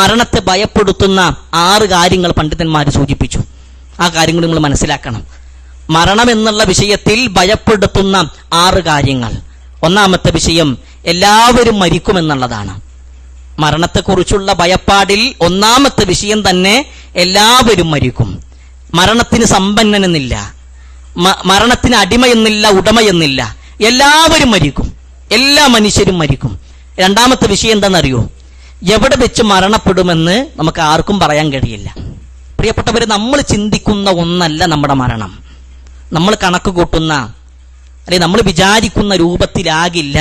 മരണത്തെ ഭയപ്പെടുത്തുന്ന ആറ് കാര്യങ്ങൾ പണ്ഡിതന്മാർ സൂചിപ്പിച്ചു. ആ കാര്യങ്ങൾ നിങ്ങൾ മനസ്സിലാക്കണം. മരണം എന്നുള്ള വിഷയത്തിൽ ഭയപ്പെടുത്തുന്ന ആറ് കാര്യങ്ങൾ. ഒന്നാമത്തെ വിഷയം എല്ലാവരും മരിക്കുമെന്നുള്ളതാണ് മരണത്തെക്കുറിച്ചുള്ള ഭയപ്പാടിൽ ഒന്നാമത്തെ വിഷയം തന്നെ എല്ലാവരും മരിക്കും. മരണത്തിന് സമ്പന്നനെന്നില്ല. മരണത്തിന് അടിമയെന്നില്ല ഉടമയെന്നില്ല. എല്ലാവരും മരിക്കും. എല്ലാ മനുഷ്യരും മരിക്കും. രണ്ടാമത്തെ വിഷയം എന്താണെന്നറിയോ? എവിടെ വെച്ച് മരണപ്പെടുമെന്ന് നമുക്ക് ആർക്കും പറയാൻ കഴിയില്ല. പ്രിയപ്പെട്ടവരെ നമ്മൾ ചിന്തിക്കുന്ന ഒന്നല്ല നമ്മുടെ മരണം. നമ്മൾ കണക്ക് കൂട്ടുന്ന അല്ലെ നമ്മൾ വിചാരിക്കുന്ന രൂപത്തിലാകില്ല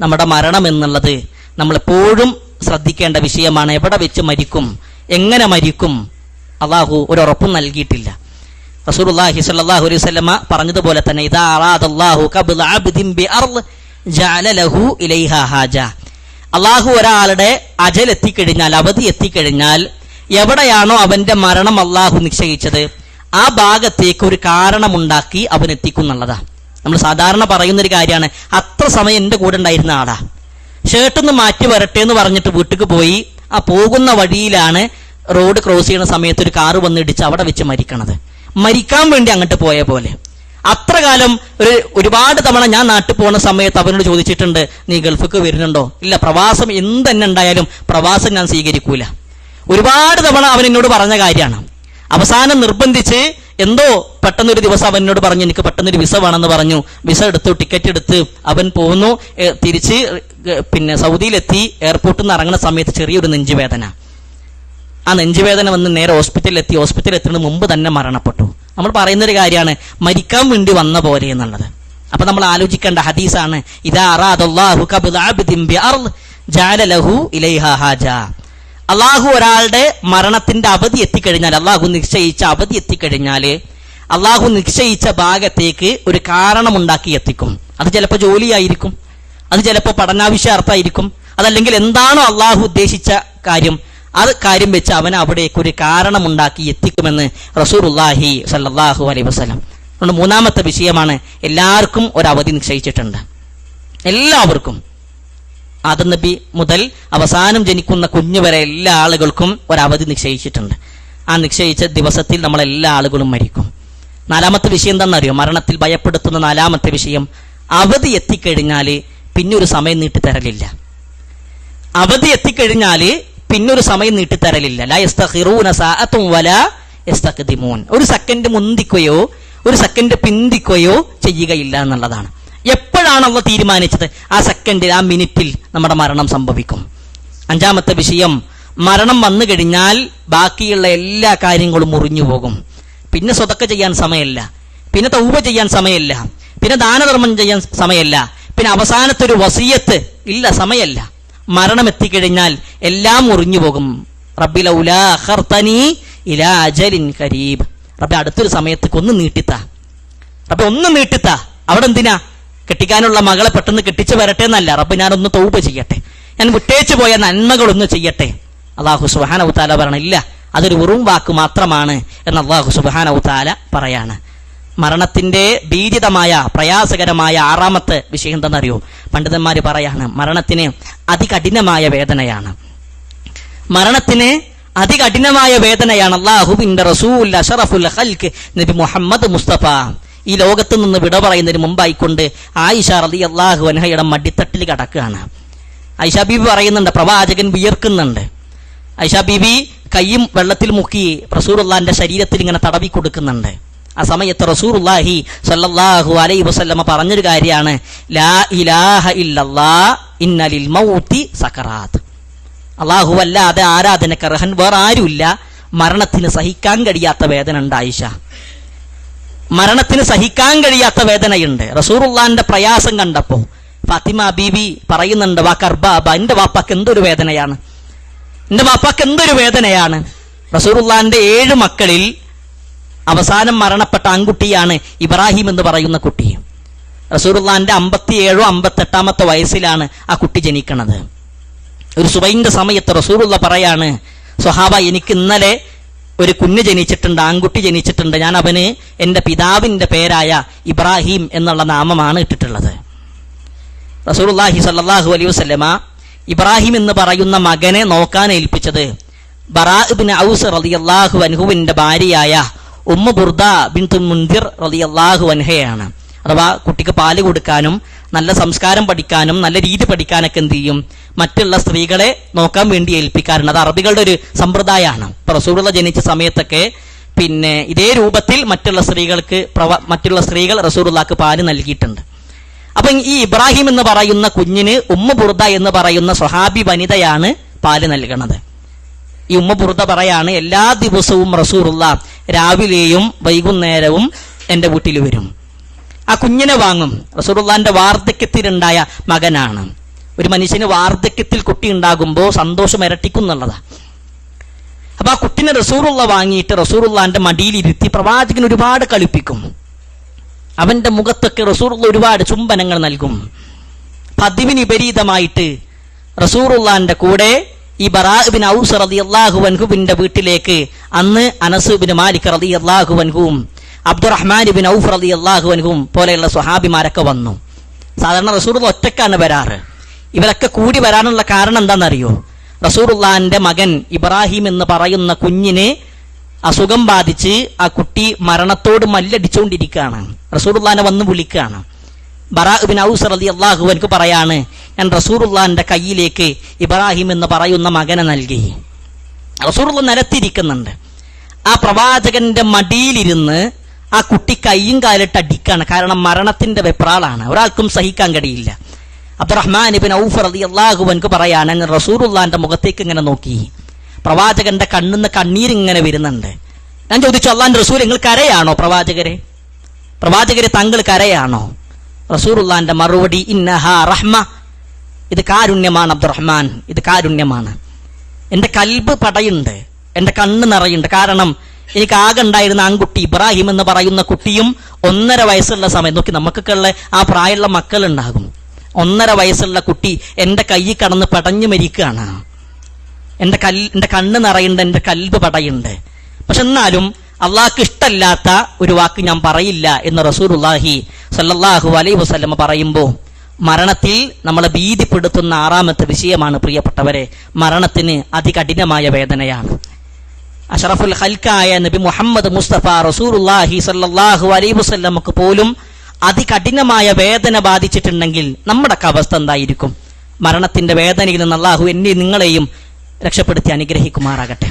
നമ്മുടെ മരണം എന്നുള്ളത്. നമ്മൾ എപ്പോഴും ശ്രദ്ധിക്കേണ്ട വിഷയമാണ് എവിടെ വെച്ച് മരിക്കും എങ്ങനെ മരിക്കും അള്ളാഹു ഒരു ഉറപ്പും നൽകിയിട്ടില്ല. റസൂലുള്ളാഹി അലൈഹി വസല്ലമ പറഞ്ഞതുപോലെ തന്നെ ഇദാ അറാദല്ലാഹു കബ്ല അബ്ദിൻ ജഅല ലഹു ഹാജ. അള്ളാഹു ഒരാളുടെ അജൽ എത്തിക്കഴിഞ്ഞാൽ അവധി എത്തിക്കഴിഞ്ഞാൽ എവിടെയാണോ അവന്റെ മരണം അള്ളാഹു നിശ്ചയിച്ചത് ആ ഭാഗത്തേക്ക് ഒരു കാരണമുണ്ടാക്കി അവൻ എത്തിക്കും എന്നുള്ളതാ. നമ്മൾ സാധാരണ പറയുന്ന ഒരു കാര്യമാണ് അത്ര സമയം എന്റെ കൂടെ ഉണ്ടായിരുന്ന ആളാ. ഷർട്ടിന്ന് മാറ്റി വരട്ടെ എന്ന് പറഞ്ഞിട്ട് വീട്ടിൽ പോയി ആ പോകുന്ന വഴിയിലാണ് റോഡ് ക്രോസ് ചെയ്യുന്ന സമയത്ത് ഒരു കാറ് വന്നിടിച്ച് അവിടെ വെച്ച് മരിക്കണത്. മരിക്കാൻ വേണ്ടി അങ്ങോട്ട് പോയ പോലെ. അത്ര കാലം ഒരു ഒരുപാട് തവണ ഞാൻ നാട്ടിൽ പോകുന്ന സമയത്ത് അവനോട് ചോദിച്ചിട്ടുണ്ട് നീ ഗൾഫിക്ക് വരുന്നുണ്ടോ? ഇല്ല പ്രവാസം എന്ത് തന്നെ ഉണ്ടായാലും പ്രവാസം ഞാൻ സ്വീകരിക്കൂല. ഒരുപാട് തവണ അവൻ എന്നോട് പറഞ്ഞ കാര്യമാണ്. അവസാനം നിർബന്ധിച്ച് എന്തോ പെട്ടെന്നൊരു ദിവസം അവൻ എന്നോട് പറഞ്ഞു എനിക്ക് പെട്ടെന്നൊരു വിസ വേണമെന്ന് പറഞ്ഞു. വിസ എടുത്തു ടിക്കറ്റ് എടുത്ത് അവൻ പോകുന്നു തിരിച്ച് പിന്നെ സൗദിയിലെത്തി. എയർപോർട്ടിൽ നിന്ന് ഇറങ്ങുന്ന സമയത്ത് ചെറിയൊരു നെഞ്ചുവേദന. ആ നെഞ്ചുവേദന വന്ന് നേരെ ഹോസ്പിറ്റലിൽ എത്തി ഹോസ്പിറ്റലിൽ എത്തുന്നതിന് മുമ്പ് തന്നെ മരണപ്പെട്ടു. നമ്മൾ പറയുന്ന ഒരു കാര്യമാണ് മരിക്കാൻ വേണ്ടി വന്ന പോലെ എന്നുള്ളത്. അപ്പൊ നമ്മൾ ആലോചിക്കേണ്ട ഹദീസാണ് അള്ളാഹു ഒരാളുടെ മരണത്തിന്റെ അവധി എത്തിക്കഴിഞ്ഞാൽ അള്ളാഹു നിശ്ചയിച്ച അവധി എത്തിക്കഴിഞ്ഞാൽ അള്ളാഹു നിശ്ചയിച്ച ഭാഗത്തേക്ക് ഒരു കാരണമുണ്ടാക്കി എത്തിക്കും. അത് ചിലപ്പോൾ ജോലിയായിരിക്കും അത് ചിലപ്പോൾ പഠനാവശ്യാർത്ഥമായിരിക്കും അതല്ലെങ്കിൽ എന്താണോ അള്ളാഹു ഉദ്ദേശിച്ച കാര്യം അത് കാര്യം വെച്ച് അവൻ അവിടേക്ക് ഒരു കാരണമുണ്ടാക്കി എത്തിക്കുമെന്ന് റസൂറുല്ലാഹി സല്ലാഹു അലൈ വസ്ലം അതുകൊണ്ട് മൂന്നാമത്തെ വിഷയമാണ് എല്ലാവർക്കും ഒരു അവധി നിശ്ചയിച്ചിട്ടുണ്ട്. എല്ലാവർക്കും. ആദം നബി മുതൽ അവസാനം ജനിക്കുന്ന കുഞ്ഞു വരെ എല്ലാ ആളുകൾക്കും ഒരു അവധി നിശ്ചയിച്ചിട്ടുണ്ട്. ആ നിശ്ചയിച്ച ദിവസത്തിൽ നമ്മൾ എല്ലാ ആളുകളും മരിക്കും. നാലാമത്തെ വിഷയം എന്താണെന്നറിയോ? മരണത്തിൽ ഭയപ്പെടുത്തുന്ന നാലാമത്തെ വിഷയം അവധി എത്തിക്കഴിഞ്ഞാൽ പിന്നെ ഒരു സമയം നീട്ടി തരലില്ല അവധി എത്തിക്കഴിഞ്ഞാൽ പിന്നെ ഒരു സമയം നീട്ടിത്തരലില്ല. ഒരു സെക്കൻഡ് മുന്തിക്കുകയോ ഒരു സെക്കൻഡ് പിന്തിക്കുകയോ ചെയ്യുകയില്ല എന്നുള്ളതാണ്. എപ്പോഴാണ് അവ തീരുമാനിച്ചത്? ആ സെക്കൻഡിൽ ആ മിനിറ്റിൽ നമ്മുടെ മരണം സംഭവിക്കും. അഞ്ചാമത്തെ വിഷയം മരണം വന്നു കഴിഞ്ഞാൽ ബാക്കിയുള്ള എല്ലാ കാര്യങ്ങളും മുറിഞ്ഞു പോകും. പിന്നെ സ്വതക്ക ചെയ്യാൻ സമയമില്ല. പിന്നെ തൗബ ചെയ്യാൻ സമയമില്ല. പിന്നെ ദാനധർമ്മം ചെയ്യാൻ സമയമില്ല. പിന്നെ അവസാനത്തെ ഒരു വസീയത്ത് ഇല്ല സമയമല്ല. മരണം എത്തിക്കഴിഞ്ഞാൽ എല്ലാം മുറിഞ്ഞു പോകും റബ്ബി ലൗലാ അഖർതനി ഇലാ അജലിൻ കരീബ് റബ്ബി അടുത്തൊരു സമയത്തേക്ക് ഒന്ന് നീട്ടിത്താ. റബ്ബി ഒന്ന് നീട്ടിത്താ. അവിടെ എന്തിനാ? കെട്ടിക്കാനുള്ള മകളെ പെട്ടെന്ന് കെട്ടിച്ചു വരട്ടെ എന്നല്ല. റബ്ബ് ഞാനൊന്ന് തൗബ ചെയ്യട്ടെ. ഞാൻ വിട്ടേച്ചു പോയ നന്മകളൊന്ന് ചെയ്യട്ടെ. അള്ളാഹു സുബാന ഉത്താല പറയണില്ല അതൊരു വെറും വാക്ക് മാത്രമാണ് എന്ന് അള്ളാഹു സുബാന ഉത്താല പറയാണ്. മരണത്തിന്റെ ഭീതിതമായ പ്രയാസകരമായ ആറാമത്തെ വിഷയം എന്തെന്നറിയോ? പണ്ഡിതന്മാർ പറയാണ് മരണത്തിന് അതികഠിനമായ വേദനയാണ്. മരണത്തിന് അതികഠിനമായ വേദനയാണ് അള്ളാഹുബിന്റെ റസൂൽ അഷറഫുൽ ഹൽക്ക് നബി മുഹമ്മദ് മുസ്തഫ. ഈ ലോകത്ത് നിന്ന് വിട പറയുന്നതിന് മുമ്പായിക്കൊണ്ട് ആയിഷ റലി അള്ളാഹു അൻഹയുടെ മടിത്തട്ടിൽ കടക്കുകയാണ്. ഐഷ ബീബി പറയുന്നുണ്ട് പ്രവാചകൻ വിയർക്കുന്നുണ്ട്. ഐഷ ബീബി കൈയും വെള്ളത്തിൽ മുക്കി റസൂറുള്ളാന്റെ ശരീരത്തിൽ ഇങ്ങനെ തടവി കൊടുക്കുന്നുണ്ട്. ആ സമയത്ത് റസൂറുല്ലാഹി സല്ലല്ലാഹു അലൈ വസല്ലമ്മ പറഞ്ഞൊരു കാര്യമാണ് ലാ ഇലാഹ ഇല്ലല്ലാ അള്ളാഹു അല്ലാതെ ആരാധനക്ക് അർഹൻ വേറെ ആരുമില്ല. മരണത്തിന് സഹിക്കാൻ കഴിയാത്ത വേദന ഉണ്ട് ആയിഷ. മരണത്തിന് സഹിക്കാൻ കഴിയാത്ത വേദനയുണ്ട്. റസൂറുല്ലാന്റെ പ്രയാസം കണ്ടപ്പോ ഫാത്തിമ ബീബി പറയുന്നുണ്ട് വാ കർബാബ എന്റെ വാപ്പാക്ക് എന്തൊരു വേദനയാണ്? എന്റെ വാപ്പാക്ക് എന്തൊരു വേദനയാണ്? റസൂറുല്ലാന്റെ ഏഴ് മക്കളിൽ അവസാനം മരണപ്പെട്ട ആൺകുട്ടിയാണ് ഇബ്രാഹിം എന്ന് പറയുന്ന കുട്ടി. റസൂറുല്ലാന്റെ അമ്പത്തിയേഴോ അമ്പത്തെട്ടാമത്തെ വയസ്സിലാണ് ആ കുട്ടി ജനിക്കണത്. ഒരു സുബൈന്റെ സമയത്ത് റസൂറുള്ള പറയാണ് സ്വഹാബ എനിക്ക് ഇന്നലെ ഒരു കുഞ്ഞ് ജനിച്ചിട്ടുണ്ട് ആൺകുട്ടി ജനിച്ചിട്ടുണ്ട്. ഞാൻ അവന് എന്റെ പിതാവിന്റെ പേരായ ഇബ്രാഹിം എന്നുള്ള നാമമാണ് ഇട്ടിട്ടുള്ളത്. റസൂലുള്ളാഹി സല്ലല്ലാഹു അലൈ വസല്ലമ ഇബ്രാഹിം എന്ന് പറയുന്ന മകനെ നോക്കാൻ ഏൽപ്പിച്ചത് ബറാഹുബിൻ ഔസ് റളിയല്ലാഹു അൻഹുവിന്റെ ഭാര്യയായ ഉമ്മ ബുർദ ബിൻതു മുൻദിർ റളിയല്ലാഹു വൻഹയാണ് അഥവാ കുട്ടിക്ക് പാൽ കൊടുക്കാനും നല്ല സംസ്കാരം പഠിക്കാനും നല്ല രീതി പഠിക്കാനൊക്കെ എന്ത് ചെയ്യും? മറ്റുള്ള സ്ത്രീകളെ നോക്കാൻ വേണ്ടി ഏൽപ്പിക്കാറുണ്ട്. അത് അറബികളുടെ ഒരു സമ്പ്രദായമാണ്. ഇപ്പൊ റസൂലുള്ള ജനിച്ച സമയത്തൊക്കെ പിന്നെ ഇതേ രൂപത്തിൽ മറ്റുള്ള സ്ത്രീകൾക്ക് പ്രവ- മറ്റുള്ള സ്ത്രീകൾ റസൂലുള്ളാക്ക് പാൽ നൽകിയിട്ടുണ്ട്. അപ്പൊ ഈ ഇബ്രാഹിം എന്ന് പറയുന്ന കുഞ്ഞിന് ഉമ്മ ബുർദ എന്ന് പറയുന്ന സ്വഹാബി വനിതയാണ് പാൽ നൽകണത്. ഈ ഉമ്മ ബുർദ പറയാണ് എല്ലാ ദിവസവും റസൂറുള്ള രാവിലെയും വൈകുന്നേരവും എന്റെ വീട്ടിൽ വരും. ആ കുഞ്ഞിനെ വാങ്ങും. റസൂറുള്ളാന്റെ വാർദ്ധക്യത്തിലുണ്ടായ മകനാണ്. ഒരു മനുഷ്യന് വാർദ്ധക്യത്തിൽ കുട്ടി ഉണ്ടാകുമ്പോൾ സന്തോഷം ഇരട്ടിക്കുന്നുള്ളതാ അപ്പൊ ആ കുട്ടിനെ റസൂറുള്ള വാങ്ങിയിട്ട് റസൂറുള്ളാന്റെ മടിയിലിരുത്തി പ്രവാചകൻ ഒരുപാട് കളിപ്പിക്കും. അവന്റെ മുഖത്തൊക്കെ റസൂറുള്ള ഒരുപാട് ചുംബനങ്ങൾ നൽകും. പതിവിന് വിപരീതമായിട്ട് റസൂറുള്ളാന്റെ കൂടെ ഈ ബറാബിൻ ഔസ് റതി അള്ളാഹു വൻഹുവിന്റെ വീട്ടിലേക്ക് അന്ന് അനസുബിൻ മാലിക് റതി അള്ളാഹു വൻഹുവും അബ്ദുറഹ്മാൻ ബിൻ ഔഫ് റതി അള്ളാഹു വൻഹുവും പോലെയുള്ള സ്വഹാബിമാരൊക്കെ വന്നു. സാധാരണ റസൂർ ഒറ്റക്കാണ് വരാറ്. ഇവരൊക്കെ കൂടി വരാനുള്ള കാരണം എന്താണെന്നറിയോ? റസൂറുല്ലാന്റെ മകൻ ഇബ്രാഹിം എന്ന് പറയുന്ന കുഞ്ഞിന് അസുഖം ബാധിച്ച് ആ കുട്ടി മരണത്തോട് മല്ലടിച്ചുകൊണ്ടിരിക്കുകയാണ്. റസൂറുല്ലാനെ വന്ന് വിളിക്കുകയാണ്. ബറാബിൻ ഔസർ അലി അള്ളാഹു എനിക്ക് പറയാണ് ഞാൻ റസൂറുല്ലാന്റെ കയ്യിലേക്ക് ഇബ്രാഹിം എന്ന് പറയുന്ന മകനെ നൽകി. റസൂറുള്ള നിരത്തിരിക്കുന്നുണ്ട് ആ പ്രവാചകന്റെ മടിയിലിരുന്ന് ആ കുട്ടി കയ്യും കാലിട്ട് അടിക്കാണ്. കാരണം മരണത്തിന്റെ വെപ്രാളാണ്. ഒരാൾക്കും സഹിക്കാൻ കഴിയില്ല. അബ്ദുറഹ്മാൻ ഇബിൻ ഔഫ് അലി അള്ളാഹു എനിക്ക് പറയാണ് ഞാൻ റസൂറുല്ലാന്റെ മുഖത്തേക്ക് ഇങ്ങനെ നോക്കി. പ്രവാചകന്റെ കണ്ണിന്ന് കണ്ണീരിങ്ങനെ വരുന്നുണ്ട്. ഞാൻ ചോദിച്ചു അള്ളാന്റെ റസൂൽ നിങ്ങൾ കരയാണോ പ്രവാചകരെ? പ്രവാചകരെ തങ്ങൾ കരയാണോ? റസൂറുള്ളാന്റെ മറുപടി ഇന്നഹ റഹ്മ. ഇത് കാരുണ്യമാണ് അബ്ദുറഹ്മാൻ. ഇത് കാരുണ്യമാണ്. എന്റെ കൽബ് പടയുണ്ട്. എന്റെ കണ്ണ് നിറയുണ്ട്. കാരണം എനിക്ക് ആകെ ഉണ്ടായിരുന്ന ആൺകുട്ടി ഇബ്രാഹിം എന്ന് പറയുന്ന കുട്ടിയും ഒന്നര വയസ്സുള്ള സമയം. നോക്കി നമുക്കൊക്കെ ഉള്ള ആ പ്രായമുള്ള മക്കളുണ്ടാകും. ഒന്നര വയസ്സുള്ള കുട്ടി എന്റെ കയ്യിൽ കടന്ന് പടഞ്ഞു മരിക്കുകയാണ്. എന്റെ കൽ എന്റെ കണ്ണ് നിറയുണ്ട് എന്റെ കൽബ് പടയുണ്ട്. പക്ഷെ എന്നാലും അള്ളാഹ്ക്ക് ഇഷ്ടമല്ലാത്ത ഒരു വാക്ക് ഞാൻ പറയില്ല എന്ന് റസൂലുള്ളാഹി സല്ലല്ലാഹു അലൈ വസ്ലമ പറയുമ്പോൾ മരണത്തിൽ നമ്മളെ ഭീതിപ്പെടുത്തുന്ന ആറാമത്തെ വിഷയമാണ് പ്രിയപ്പെട്ടവരെ മരണത്തിന് അതികഠിനമായ വേദനയാണ്. അഷറഫുൽ ഹൽക്കായ നബി മുഹമ്മദ് മുസ്തഫ റസൂലുള്ളാഹി സല്ലാഹു അലൈ വസല്ലമക്ക് പോലും അതികഠിനമായ വേദന ബാധിച്ചിട്ടുണ്ടെങ്കിൽ നമ്മുടെ അവസ്ഥ എന്തായിരിക്കും? മരണത്തിന്റെ വേദനയിൽ നിന്ന് അള്ളാഹു എന്നെ നിങ്ങളെയും രക്ഷപ്പെടുത്തി അനുഗ്രഹിക്കുമാറാകട്ടെ.